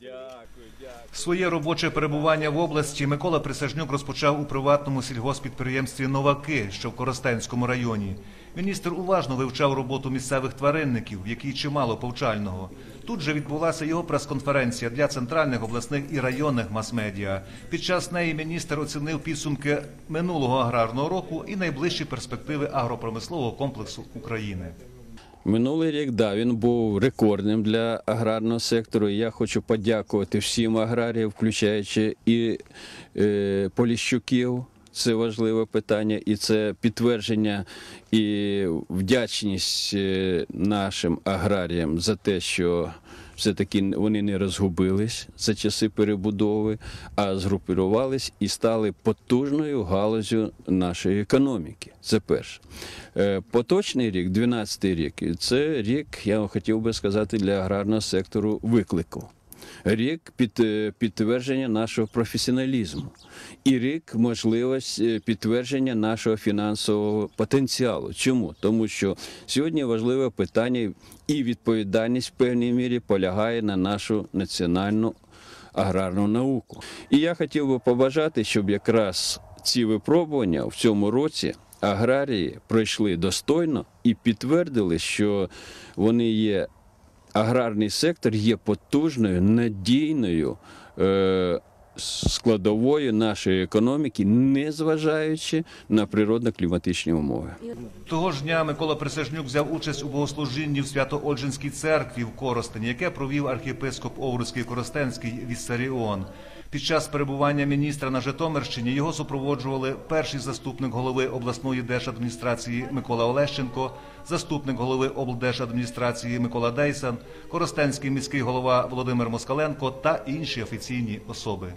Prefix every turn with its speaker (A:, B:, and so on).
A: Дякую, дякую.
B: Своє робоче перебування в області Микола Присяжнюк розпочав у приватному сільгоспідприємстві Новаки, що в Коростенському районі. Міністр уважно вивчав роботу місцевих тваринників, в якій чимало повчального. Тут же відбулася його прес-конференція для центральних обласних і районних мас-медіа. Під час неї міністр оцінив підсумки минулого аграрного року і найближчі перспективи агропромислового комплексу України.
A: Минулий рік да, він був рекордним для аграрного сектору. Я хочу подякувати всім аграріям, включаючи і е, поліщуків. Це важливе питання, і це підтвердження і вдячність е, нашим аграріям за те, що все-таки вони не розгубились за часи перебудови, а згрупувались і стали потужною галузю нашої економіки. Це перше. Е, Поточний рік, 12-й рік, це рік, я хотів би сказати, для аграрного сектору виклику. Рік під, е, підтвердження нашого професіоналізму і рік можливість е, підтвердження нашого фінансового потенціалу. Чому? Тому що сьогодні важливе питання і відповідальність в певній мірі полягає на нашу національну аграрну науку. І я хотів би побажати, щоб якраз ці випробування в цьому році аграрії пройшли достойно і підтвердили, що вони є аграрний сектор є потужною, надійною е, складовою нашої економіки, незважаючи на природно-кліматичні умови.
B: Того ж дня Микола Присяжнюк взяв участь у богослужінні в Свято-Ольжинській церкві в Коростені, яке провів архієпископ Овруцький Коростенський Віссаріон. Під час перебування міністра на Житомирщині його супроводжували перший заступник голови обласної держадміністрації Микола Олещенко, заступник голови облдержадміністрації Микола Дейсан, Коростенський міський голова Володимир Москаленко та інші офіційні особи.